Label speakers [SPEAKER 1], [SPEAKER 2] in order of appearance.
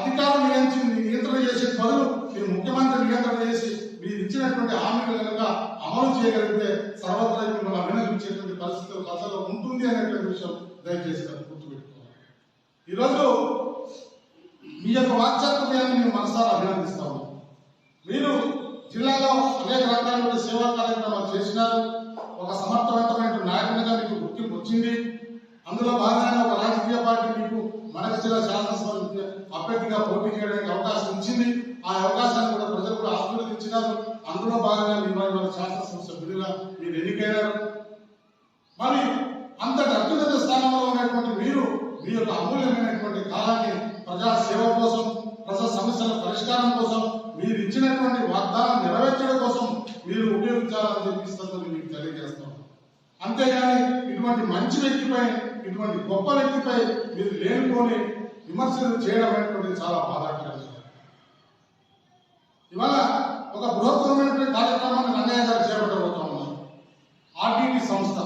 [SPEAKER 1] అధికారం నియంత్రణ నియంత్రణ చేసే బదులు మీరు ముఖ్యమంత్రి నియంత్రణ చేసి మీరు ఇచ్చినటువంటి హామీలు కనుక అమలు చేయగలిగితే సర్వత్రా మిమ్మల్ని అభినందించేటువంటి పరిస్థితి ప్రజల్లో ఉంటుంది అనేటువంటి విషయం దయచేసి గుర్తుపెట్టుకోవాలి. ఈరోజు మీ యొక్క వాక్చాతుర్యాన్ని మేము మనసారా అభినందిస్తాము. మీరు జిల్లాలో అనేక రకాలైన సేవా కార్యక్రమాలు చేసినారు. ఒక సమర్థవంతమైన నాయకునిగా మీకు గుర్తింపు వచ్చింది. అందులో భాగంగా ఒక రాజకీయ పార్టీ మీకు మనకశిల శాసనసభ అభ్యర్థిగా పోటీ చేయడానికి అవకాశం ఇచ్చింది. ఆ అవకాశాన్ని కూడా ప్రజలు కూడా ఆశీర్వదించినారు. అందులో భాగంగా మిమ్మల్ని మన శాసనసభ సభ్యులుగా మీరు ఎన్నికైనారు మరి అంతటి అత్యున్నత స్థానంలో ఉన్నటువంటి మీరు మీ యొక్క అమూల్యమైనటువంటి కాలాన్ని ప్రజా సేవ కోసం ప్రజా సమస్యల పరిష్కారం కోసం మీరు ఇచ్చినటువంటి వాగ్దానం నెరవేర్చడం కోసం మీరు ఉపయోగించాలని చెప్పి మీకు తెలియజేస్తాం అంతేగాని ఇటువంటి మంచి వ్యక్తిపై ఇటువంటి గొప్ప వ్యక్తిపై మీరు లేనుకొని విమర్శలు చేయడం అనేటువంటిది చాలా బాధాకరంగా ఇవాళ ఒక బృహత్తరమైనటువంటి కార్యక్రమాన్ని రంగయ్య గారు చేపట్టబోతా ఉన్నారు. ఆర్టీటీ సంస్థ.